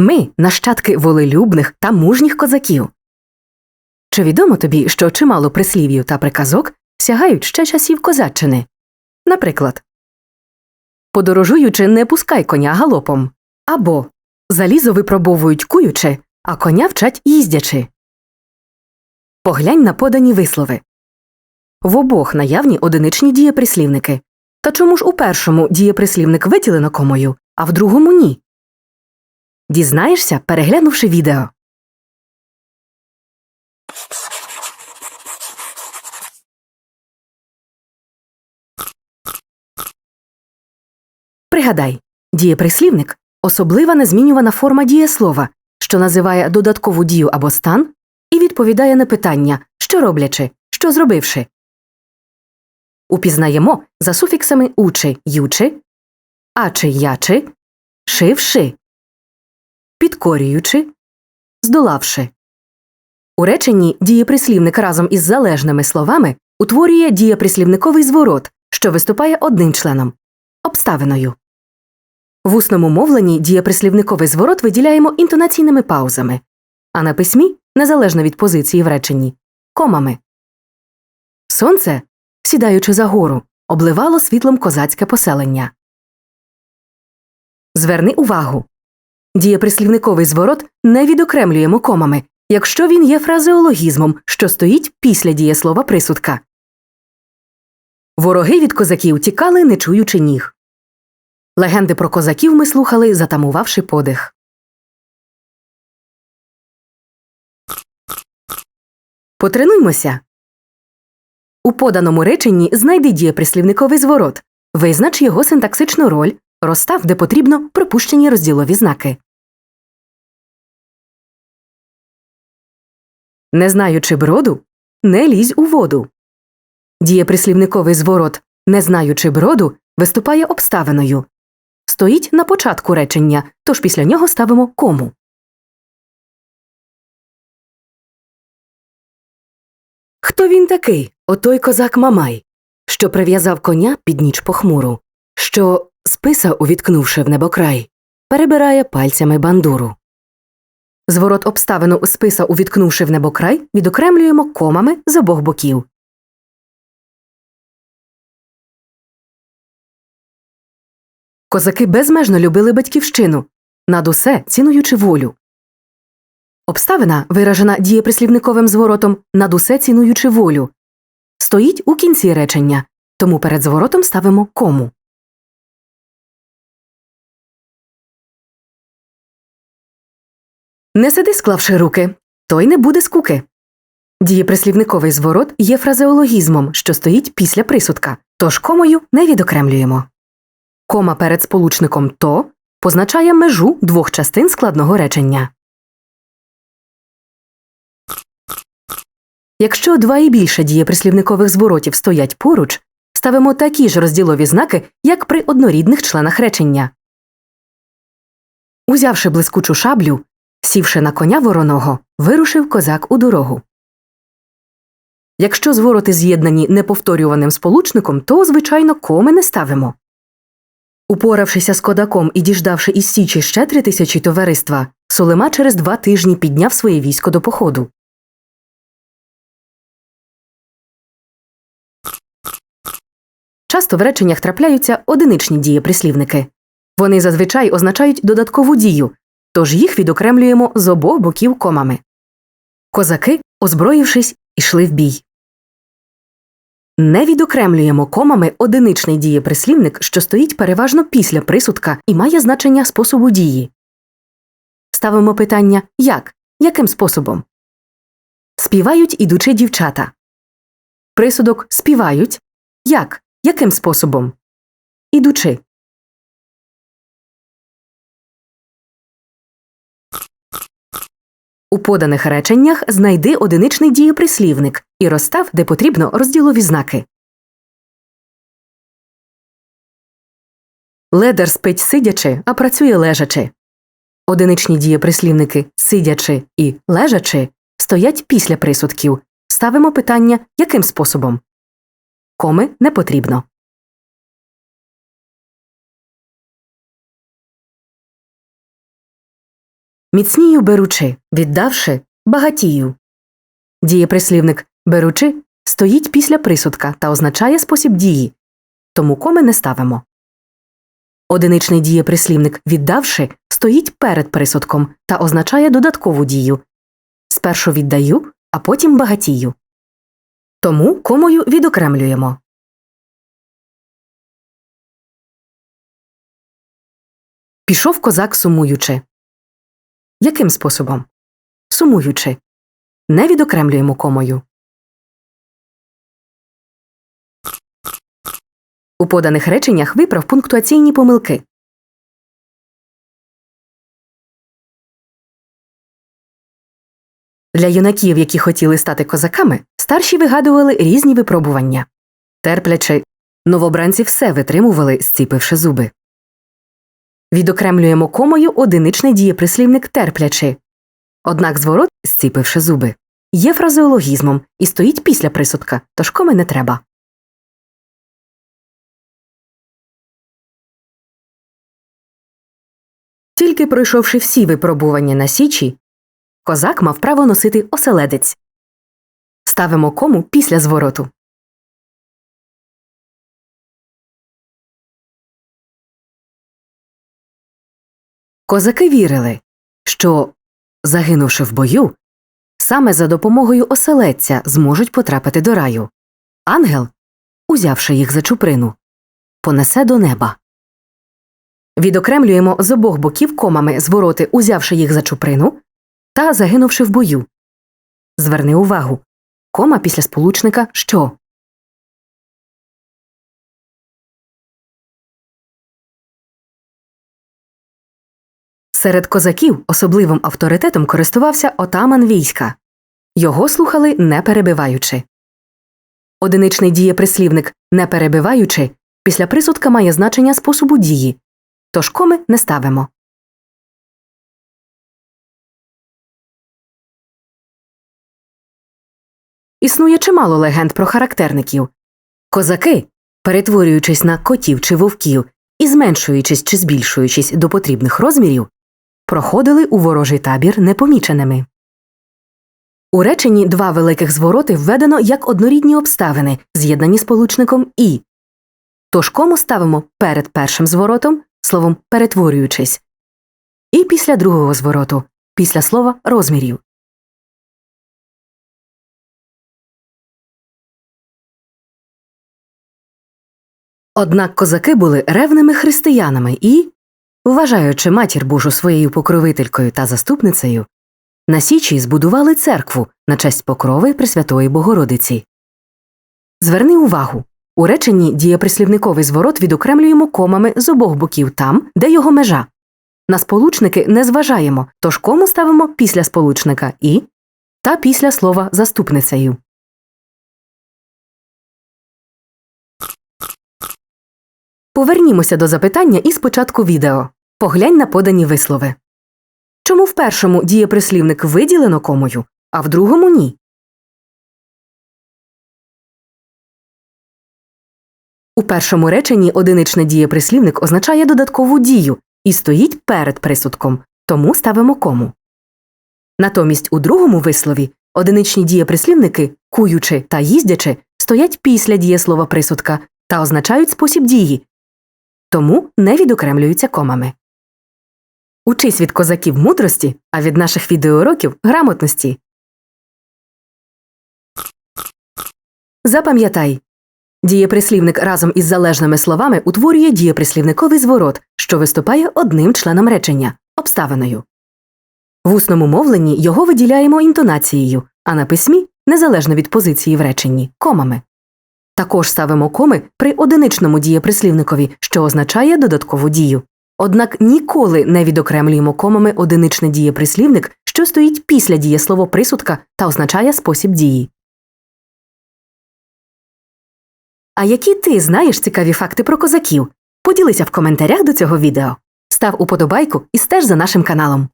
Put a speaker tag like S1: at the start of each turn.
S1: Ми нащадки волелюбних та мужніх козаків. Чи відомо тобі, що чимало прислів'їв та приказок сягають ще часів козаччини? Наприклад, подорожуючи, не пускай коня галопом або залізо випробовують куючи, а коня вчать їздячи. Поглянь на подані вислови. В обох наявні одиничні дієприслівники. Та чому ж у першому дієприслівник виділено комою, а в другому ні? Дізнаєшся, переглянувши відео. Пригадай, дієприслівник особлива незмінювана форма дієслова, що називає додаткову дію або стан і відповідає на питання, що роблячи, що зробивши. Упізнаємо за суфіксами учи ючи, ачи ячи, шивши, підкорюючи, здолавши. У реченні дієприслівник разом із залежними словами утворює дієприслівниковий зворот, що виступає одним членом обставиною. В усному мовленні дієприслівниковий зворот виділяємо інтонаційними паузами, а на письмі, незалежно від позиції в реченні, комами. Сонце, сідаючи за гору, обливало світлом козацьке поселення. Зверни увагу. Дієприслівниковий зворот не відокремлюємо комами, якщо він є фразеологізмом, що стоїть після дієслова присудка. Вороги від козаків тікали, не чуючи ніг. Легенди про козаків ми слухали, затамувавши подих. Потренуймося. У поданому реченні знайди дієприслівниковий зворот, визнач його синтаксичну роль, розстав, де потрібно, пропущені розділові знаки. Не знаючи броду, не лізь у воду. Дієприслівниковий зворот не знаючи броду виступає обставиною. Стоїть на початку речення, тож після нього ставимо кому. Хто він такий, отой козак Мамай, що прив'язав коня під ніч похмуру, що, списа увіткнувши в небокрай, перебирає пальцями бандуру. Зворот обставину списа увіткнувши в небокрай відокремлюємо комами з обох боків. Козаки безмежно любили батьківщину, над усе цінуючи волю. Обставина, виражена дієприслівниковим зворотом над усе цінуючи волю, стоїть у кінці речення, тому перед зворотом ставимо кому. Не сиди, склавши руки, той не буде скуки. Дієприслівниковий зворот є фразеологізмом, що стоїть після присудка, тож комою не відокремлюємо. Кома перед сполучником то позначає межу двох частин складного речення. Якщо два і більше дієприслівникових зворотів стоять поруч, ставимо такі ж розділові знаки, як при однорідних членах речення. Узявши блискучу шаблю, сівши на коня вороного, вирушив козак у дорогу. Якщо звороти з'єднані неповторюваним сполучником, то, звичайно, коми не ставимо. Упоравшися з кодаком і діждавши із Січі ще три тисячі товариства, Сулема через два тижні підняв своє військо до походу. Часто в реченнях трапляються одиничні дієприслівники. Вони зазвичай означають додаткову дію, тож їх відокремлюємо з обох боків комами. Козаки, озброївшись, ішли в бій. Не відокремлюємо комами одиничний дієприслівник, що стоїть переважно після присудка і має значення способу дії. Ставимо питання як? Яким способом? Співають ідучи дівчата. Присудок співають. Як? Яким способом? Ідучи. У поданих реченнях знайди одиничний дієприслівник і розстав, де потрібно, розділові знаки. Ледар спить сидячи, а працює лежачи. Одиничні дієприслівники сидячи і лежачи стоять після присудків. Ставимо питання яким способом. Коми не потрібно. Міцнію беручи, віддавши багатію. Дієприслівник беручи стоїть після присудка та означає спосіб дії, тому коми не ставимо. Одиничний дієприслівник віддавши стоїть перед присудком та означає додаткову дію. Спершу віддаю, а потім багатію. Тому комою відокремлюємо. Пішов козак сумуючи. Яким способом? Сумуючи. Не відокремлюємо комою. У поданих реченнях виправ пунктуаційні помилки. Для юнаків, які хотіли стати козаками, старші вигадували різні випробування. Терплячи, новобранці все витримували, зціпивши зуби. Відокремлюємо комою одиничний дієприслівник терплячи. Однак зворот, зціпивши зуби, є фразеологізмом і стоїть після присудка, тож коми не треба. Тільки пройшовши всі випробування на січі, козак мав право носити оселедець. Ставимо кому після звороту. Козаки вірили, що, загинувши в бою, саме за допомогою оселедця зможуть потрапити до раю. Ангел, узявши їх за чуприну, понесе до неба. Відокремлюємо з обох боків комами звороти, узявши їх за чуприну та загинувши в бою. Зверни увагу кома після сполучника що. Серед козаків особливим авторитетом користувався отаман війська. Його слухали не перебиваючи. Одиничний дієприслівник не перебиваючи після присудка має значення способу дії, тож коми не ставимо. Існує чимало легенд про характерників. Козаки, перетворюючись на котів чи вовків і зменшуючись чи збільшуючись до потрібних розмірів, проходили у ворожий табір непоміченими. У реченні два великих звороти введено як однорідні обставини, з'єднані сполучником і. Тож кому ставимо перед першим зворотом словом перетворюючись, і після другого звороту після слова розмірів. Однак козаки були ревними християнами і, вважаючи матір Божу своєю покровителькою та заступницею, на Січі збудували церкву на честь покрови Пресвятої Богородиці. Зверни увагу у реченні дієприслівниковий зворот відокремлюємо комами з обох боків там, де його межа. На сполучники не зважаємо, тож кому ставимо після сполучника і та після слова заступницею. Повернімося до запитання із початку відео. Поглянь на подані вислови. Чому в першому дієприслівник виділено комою, а в другому ні? У першому реченні одиничний дієприслівник означає додаткову дію і стоїть перед присудком, тому ставимо кому. Натомість у другому вислові одиничні дієприслівники куючи та їздячи стоять після дієслова присудка та означають спосіб дії, тому не відокремлюються комами. Учись від козаків мудрості, а від наших відеоуроків грамотності. Запам'ятай дієприслівник разом із залежними словами утворює дієприслівниковий зворот, що виступає одним членом речення обставиною. В усному мовленні його виділяємо інтонацією, а на письмі незалежно від позиції в реченні комами. Також ставимо коми при одиничному дієприслівникові, що означає додаткову дію. Однак ніколи не відокремлюємо комами одиничне дієприслівник, що стоїть після дієслово присудка та означає спосіб дії. А які ти знаєш цікаві факти про козаків? Поділися в коментарях до цього відео. Став уподобайку і стеж за нашим каналом.